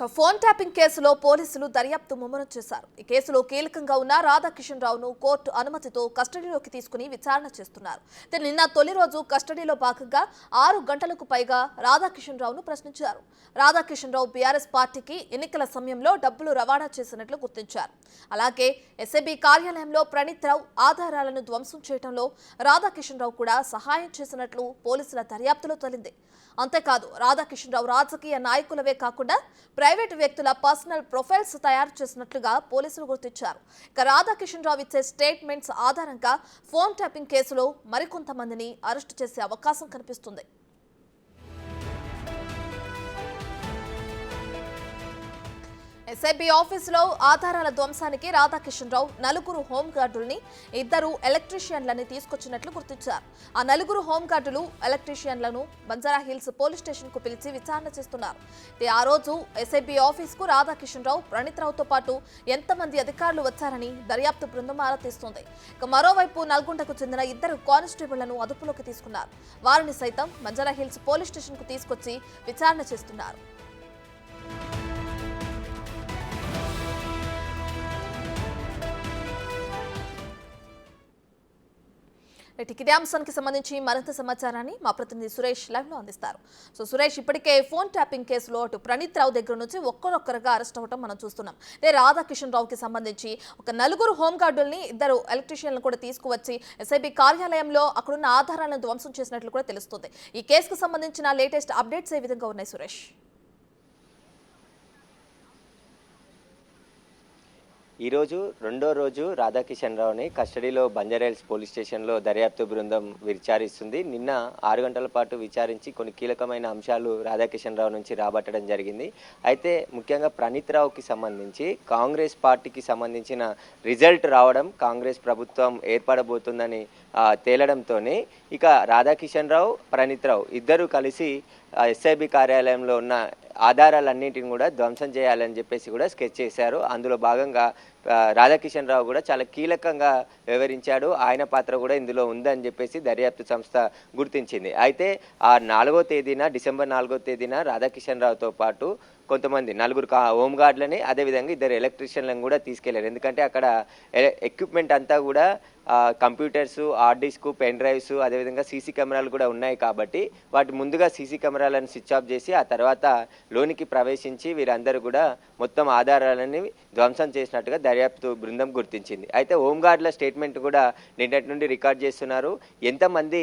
ఇక phone tapping కేసులో పోలీసులు దర్యాప్తు ముమ్మరం చేశారు. ఈ కేసులో కీలకంగా ఉన్న రాధాకిషన్ రావును కోర్టు అనుమతితో కస్టడీలోకి తీసుకుని విచారణ చేస్తున్నారు. నిన్న తొలి రోజు కస్టడీలో భాగంగా ఆరు గంటలకు పైగా రాధాకిషన్ రావును ప్రశ్నించారు. రాధాకిషన్ రావు బీఆర్ఎస్ పార్టీకి ఎన్నికల సమయంలో డబ్బులు రవాణా చేసినట్లు గుర్తించారు. అలాగే ఎస్ఏబి కార్యాలయంలో ప్రణీత్ రావు ఆధారాలను ధ్వంసం చేయడంలో రాధాకిషన్ రావు కూడా సహాయం చేసినట్లు పోలీసుల దర్యాప్తులో తేలింది. అంతేకాదు రాధాకిషన్ రావు రాజకీయ నాయకులవే కాకుండా ప్రైవేటు వ్యక్తుల పర్సనల్ ప్రొఫైల్స్ తయారు చేసినట్లుగా పోలీసులు గుర్తించారు. ఇక రాధాకిషన్ రావు ఇచ్చే స్టేట్మెంట్స్ ఆధారంగా ఫోన్ ట్యాపింగ్ కేసులో మరికొంతమందిని అరెస్టు చేసే అవకాశం కనిపిస్తుంది. ఎస్ఐబి ఆఫీసులో ఆధారాల ధ్వంసానికి రాధాకిషన్ రావు నలుగురు హోంగార్డుల్ని ఇద్దరు ఎలక్ట్రీషియన్లని తీసుకొచ్చినట్లు గుర్తించారు. ఆ నలుగురు హోంగార్డులు ఎలక్ట్రీషియన్లను బంజారా హిల్స్ పోలీస్ స్టేషన్కు పిలిచి విచారణ చేస్తున్నారు. ఆ రోజు ఎస్ఐబి ఆఫీస్కు రాధాకిషన్రావు రాధాకిషన్ రావు ప్రణీత్ రావుతో పాటు ఎంతమంది అధికారులు వచ్చారని దర్యాప్తు బృందం ఆరా తీస్తోంది. ఇక మరోవైపు నల్గొండకు చెందిన ఇద్దరు కానిస్టేబుళ్ళను అదుపులోకి తీసుకున్నారు. వారిని సైతం బంజారా హిల్స్ పోలీస్ స్టేషన్కు తీసుకొచ్చి విచారణ చేస్తున్నారు. ఇదే అంశానికి సంబంధించి మరింత సమాచారాన్ని మా ప్రతినిధి సురేష్ లైవ్లో అందిస్తారు. సో సురేష్ ఇప్పటికే ఫోన్ ట్యాపింగ్ కేసులో అటు ప్రణీత్ రావు దగ్గర నుంచి ఒక్కరొక్కరుగా అరెస్ట్ అవ్వడం మనం చూస్తున్నాం. అదే రాధాకిషన్ రావుకి సంబంధించి ఒక నలుగురు హోంగార్డుల్ని ఇద్దరు ఎలక్ట్రీషియన్లు కూడా తీసుకువచ్చి ఎస్ఐబి కార్యాలయంలో అక్కడున్న ఆధారాలను ధ్వంసం చేసినట్లు కూడా తెలుస్తుంది. ఈ కేసుకు సంబంధించిన లేటెస్ట్ అప్డేట్స్ ఏ విధంగా ఉన్నాయి సురేష్? ఈరోజు రెండో రోజు రాధాకిషన్ రావుని కస్టడీలో బంజారాహిల్స్ పోలీస్ స్టేషన్లో దర్యాప్తు బృందం విచారిస్తుంది. నిన్న ఆరు గంటల పాటు విచారించి కొన్ని కీలకమైన అంశాలు రాధాకిషన్ రావు నుంచి రాబట్టడం జరిగింది. అయితే ముఖ్యంగా ప్రణీత్ రావుకి సంబంధించి కాంగ్రెస్ పార్టీకి సంబంధించిన రిజల్ట్ రావడం కాంగ్రెస్ ప్రభుత్వం ఏర్పడబోతుందని తేలడంతోనే ఇక రాధాకిషన్ రావు ప్రణీత్ రావు ఇద్దరు కలిసి ఎస్ఐబి కార్యాలయంలో ఉన్న ఆధారాలన్నింటిని కూడా ధ్వంసం చేయాలని చెప్పేసి కూడా స్కెచ్ చేశారు. అందులో భాగంగా రాధాకిషన్ రావు కూడా చాలా కీలకంగా వివరించాడు ఆయన పాత్ర కూడా ఇందులో ఉందని చెప్పేసి దర్యాప్తు సంస్థ గుర్తించింది. అయితే ఆ నాలుగో తేదీన డిసెంబర్ నాలుగో తేదీన రాధాకిషన్ రావుతో పాటు కొంతమంది నలుగురు కా హోంగార్డులని అదేవిధంగా ఇద్దరు ఎలక్ట్రీషియన్లను కూడా తీసుకెళ్ళారు. ఎందుకంటే అక్కడ ఎక్విప్మెంట్ అంతా కూడా computers hard disk pen drives అదేవిధంగా సీసీ కెమెరాలు కూడా ఉన్నాయి కాబట్టి వాటి ముందుగా సీసీ కెమెరాలను స్విచ్ ఆఫ్ చేసి ఆ తర్వాత లోనికి ప్రవేశించి వీరందరూ కూడా మొత్తం ఆధారాలని ధ్వంసం చేసినట్టుగా దర్యాప్తు బృందం గుర్తించింది. అయితే హోంగార్డుల స్టేట్మెంట్ కూడా నిన్నటి నుండి రికార్డ్ చేస్తున్నారు. ఎంతమంది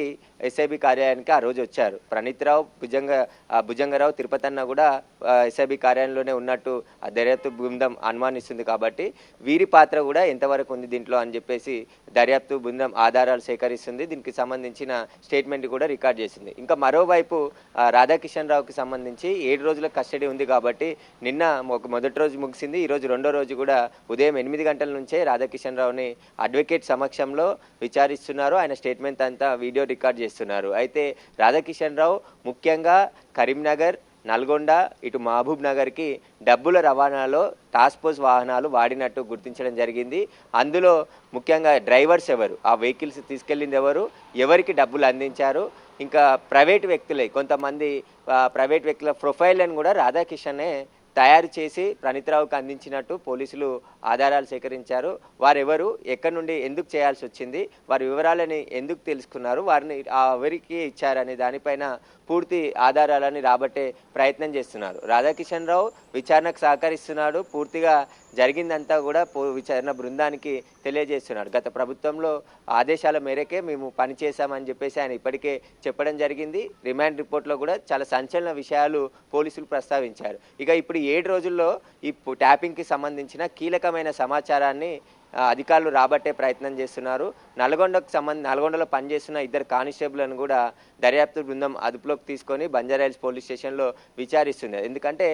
ఎస్ఐబి కార్యాలయానికి ఆ రోజు వచ్చారు? ప్రణీత్ రావు భుజంగ భుజంగరావు భుజంగరావు తిరుపతన్న కూడా ఎస్ఐబి కార్యాలయంలోనే ఉన్నట్టు ఆ దర్యాప్తు బృందం అనుమానిస్తుంది కాబట్టి వీరి పాత్ర కూడా ఎంతవరకు ఉంది దీంట్లో అని చెప్పేసి దర్యాప్తు బృందం ఆధారాలు సేకరిస్తుంది. దీనికి సంబంధించిన స్టేట్మెంట్ కూడా రికార్డ్ చేసింది. ఇంకా మరోవైపు రాధాకిషన్ రావుకి సంబంధించి ఏడు రోజుల కస్టడీ ఉంది కాబట్టి నిన్న ఒక మొదటి రోజు ముగిసింది. ఈరోజు రెండో రోజు కూడా ఉదయం ఎనిమిది గంటల నుంచే రాధాకిషన్ రావుని అడ్వకేట్ సమక్షంలో విచారిస్తున్నారు. ఆయన స్టేట్మెంట్ అంతా వీడియో రికార్డ్ చేస్తున్నారు. అయితే రాధాకిషన్ రావు ముఖ్యంగా కరీంనగర్ నల్గొండ ఇటు మహబూబ్ నగర్కి డబ్బుల రవాణాలో టాస్క్ ఫోర్స్ వాహనాలు వాడినట్టు గుర్తించడం జరిగింది. అందులో ముఖ్యంగా డ్రైవర్స్ ఎవరు? ఆ వెహికల్స్ తీసుకెళ్ళింది ఎవరు? ఎవరికి డబ్బులు అందించారు? ఇంకా ప్రైవేట్ వ్యక్తులే కొంతమంది ప్రైవేట్ వ్యక్తుల ప్రొఫైల్లను కూడా రాధాకిషనే తయారు చేసి ప్రణీత్రావుకి అందించినట్టు పోలీసులు ఆధారాలు సేకరించారు. వారెవరు ఎక్కడి నుండి ఎందుకు చేయాల్సి వచ్చింది వారి వివరాలని ఎందుకు తెలుసుకున్నారు వారిని ఎవరికి ఇచ్చారనే దానిపైన పూర్తి ఆధారాలని రాబట్టే ప్రయత్నం చేస్తున్నారు. రాధాకిషన్ రావు విచారణకు సహకరిస్తున్నాడు. పూర్తిగా జరిగిందంతా కూడా పో విచారణ బృందానికి తెలియజేస్తున్నాడు. గత ప్రభుత్వంలో ఆదేశాల మేరకే మేము పనిచేశామని చెప్పేసి ఆయన ఇప్పటికే చెప్పడం జరిగింది. రిమాండ్ రిపోర్ట్లో కూడా చాలా సంచలన విషయాలు పోలీసులు ప్రస్తావించారు. ఇక ఇప్పుడు ఏడు రోజుల్లో ఈ ట్యాపింగ్కి సంబంధించిన కీలకమైన సమాచారాన్ని ఆ, అధికారులు రాబట్టే ప్రయత్నం చేస్తున్నారు. నల్గొండకు సంబంధ నల్గొండలో పనిచేస్తున్న ఇద్దరు కానిస్టేబుల్ను కూడా దర్యాప్తు బృందం అదుపులోకి తీసుకొని బంజారాయిల్స్ పోలీస్ స్టేషన్లో విచారిస్తుంది ఎందుకంటే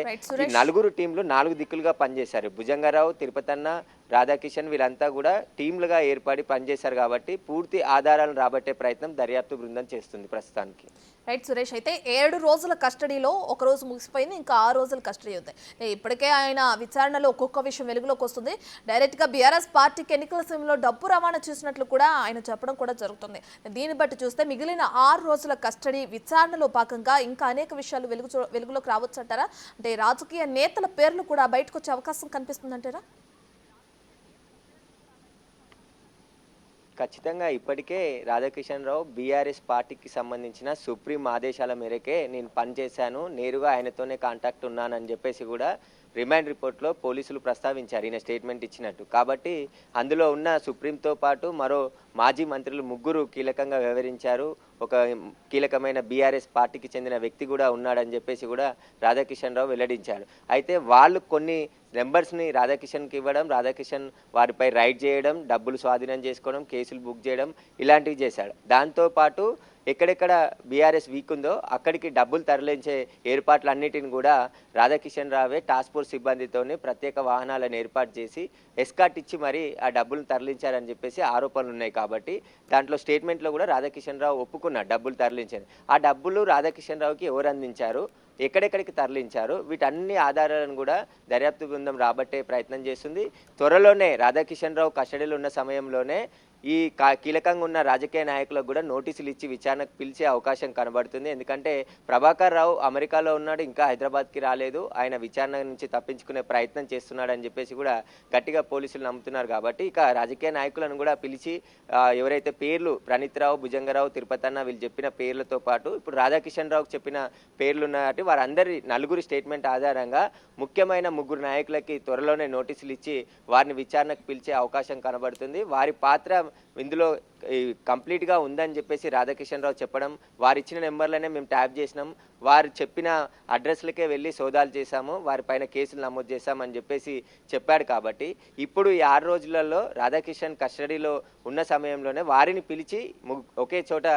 ఈ. నలుగురు టీంలు నాలుగు దిక్కులుగా పనిచేశారు. భుజంగారావు తిరుపతన్న రాధాకిషన్ వీళ్ళంతా కూడా టీంలుగా ఏర్పడి పనిచేశారు కాబట్టి పూర్తి ఆధారాలను రాబట్టే ప్రయత్నం దర్యాప్తు బృందం చేస్తుంది ప్రస్తుతానికి. రైట్ సురేష్ అయితే ఏడు రోజుల కస్టడీలో ఒక రోజు ముగిసిపోయింది ఇంకా ఆరు రోజుల కస్టడీ ఉంది ఇప్పటికే ఆయన విచారణలో ఒక్కొక్క విషయం వెలుగులోకి వస్తుంది. డైరెక్ట్గా బీఆర్ఎస్ పార్టీకి ఎన్నికల సమయంలో డబ్బు రవాణా చేసినట్లు కూడా ఆయన చెప్పడం కూడా జరుగుతుంది. దీన్ని బట్టి చూస్తే మిగిలిన ఆరు రోజుల కస్టడీ విచారణలో భాగంగా ఇంకా అనేక విషయాలు వెలుగు వెలుగులోకి రావచ్చు అంటారా అంటే రాజకీయ నేతల పేర్లు కూడా బయటకు వచ్చే అవకాశం కనిపిస్తుందంటారా? ఖచ్చితంగా ఇప్పటికే రాధాకిషన్ రావు బీఆర్ఎస్ పార్టీకి సంబంధించిన సుప్రీం ఆదేశాల మేరకే నేను పనిచేశాను. నేరుగా ఆయనతోనే కాంటాక్ట్ ఉన్నానని చెప్పేసి కూడా రిమాండ్ రిపోర్ట్లో పోలీసులు ప్రస్తావించారు. ఈయన స్టేట్మెంట్ ఇచ్చినట్టు. కాబట్టి అందులో ఉన్న సుప్రీంతో పాటు మరో మాజీ మంత్రులు ముగ్గురు కీలకంగా వ్యవహరించారు. ఒక కీలకమైన బీఆర్ఎస్ పార్టీకి చెందిన వ్యక్తి కూడా ఉన్నాడని చెప్పేసి కూడా రాధాకిషన్ రావు వెల్లడించాడు అయితే వాళ్ళు కొన్ని నెంబర్స్ని రాధాకిషన్కి ఇవ్వడం రాధాకిషన్ వారిపై రైడ్ చేయడం డబ్బులు స్వాధీనం చేసుకోవడం కేసులు బుక్ చేయడం ఇలాంటివి చేశాడు. దాంతోపాటు ఎక్కడెక్కడ బీఆర్ఎస్ వీక్ ఉందో అక్కడికి డబ్బులు తరలించే ఏర్పాట్లన్నిటిని కూడా రాధాకిషన్ రావే టాస్క్ ఫోర్స్ సిబ్బందితోనే ప్రత్యేక వాహనాలను ఏర్పాటు చేసి ఎస్కాట్ ఇచ్చి మరీ ఆ డబ్బులు తరలించారని చెప్పేసి ఆరోపణలు ఉన్నాయి కాబట్టి దాంట్లో స్టేట్మెంట్లో కూడా రాధాకిషన్ రావు ఒప్పుకున్నాడు డబ్బులు తరలించింది ఆ డబ్బులు రాధాకిషన్ రావుకి ఎవరు అందించారు? ఎక్కడెక్కడికి తరలించారు? వీటన్ని ఆధారాలను కూడా దర్యాప్తు బృందం రాబట్టే ప్రయత్నం చేస్తుంది. త్వరలోనే రాధాకిషన్ రావు కస్టడీలో ఉన్న సమయంలోనే ఈ కా- కీలకంగా ఉన్న రాజకీయ నాయకులకు కూడా నోటీసులు ఇచ్చి విచారణకు పిలిచే అవకాశం కనబడుతుంది. ఎందుకంటే ప్రభాకర్ రావు అమెరికాలో ఉన్నాడు ఇంకా హైదరాబాద్కి రాలేదు. ఆయన విచారణ నుంచి తప్పించుకునే ప్రయత్నం చేస్తున్నాడు అని చెప్పేసి కూడా గట్టిగా పోలీసులు నమ్ముతున్నారు కాబట్టి ఇక రాజకీయ నాయకులను కూడా పిలిచి ఎవరైతే పేర్లు ప్రణీత్రావు భుజంగరావు తిరుపతి అన్న వీళ్ళు చెప్పిన పేర్లతో పాటు ఇప్పుడు రాధాకిషన్ రావుకు చెప్పిన పేర్లు ఉన్నాయి వారందరి నలుగురు స్టేట్మెంట్ ఆధారంగా ముఖ్యమైన ముగ్గురు నాయకులకి త్వరలోనే నోటీసులు ఇచ్చి వారిని విచారణకు పిలిచే అవకాశం కనబడుతుంది. వారి పాత్ర ఇందులో కంప్లీట్గా ఉందని చెప్పేసి రాధాకిషన్ రావు చెప్పడం వారు ఇచ్చిన నెంబర్లనే మేము ట్యాప్ చేసినాం. వారు చెప్పిన అడ్రస్లకే వెళ్ళి సోదాలు చేశాము వారిపైన కేసులు నమోదు చేశామని చెప్పేసి చెప్పాడు కాబట్టి ఇప్పుడు ఈ ఆరు రోజులలో రాధాకిషన్ కస్టడీలో ఉన్న సమయంలోనే వారిని పిలిచి ఒకే చోట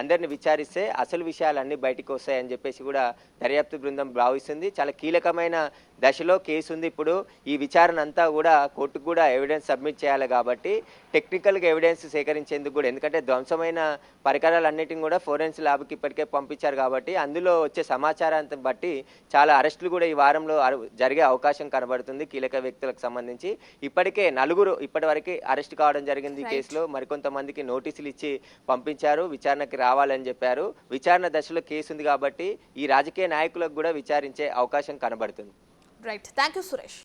అందరిని విచారిస్తే అసలు విషయాలన్నీ బయటికి వస్తాయని చెప్పేసి కూడా దర్యాప్తు బృందం భావిస్తుంది. చాలా కీలకమైన దశలో కేసు ఉంది ఇప్పుడు. ఈ విచారణ అంతా కూడా కోర్టుకు కూడా ఎవిడెన్స్ సబ్మిట్ చేయాలి కాబట్టి టెక్నికల్గా ఎవిడెన్స్ సేకరించేందుకు కూడా ఎందుకంటే ధ్వంసమైన పరికరాలన్నిటిని కూడా ఫోరెన్స్ ల్యాబ్కి ఇప్పటికే పంపించారు కాబట్టి అందులో వచ్చే సమాచారాన్ని బట్టి చాలా అరెస్టులు కూడా ఈ వారంలో జరిగే అవకాశం కనబడుతుంది కీలక వ్యక్తులకు సంబంధించి. ఇప్పటికే నలుగురు ఇప్పటివరకు అరెస్ట్ కావడం జరిగింది ఈ. కేసులో. మరికొంతమందికి నోటీసులు ఇచ్చి పంపించారు విచారణకి రావాలని చెప్పారు. విచారణ దశలో కేసు ఉంది కాబట్టి ఈ రాజకీయ నాయకులకు కూడా విచారించే అవకాశం కనబడుతుంది. Right thank you Suresh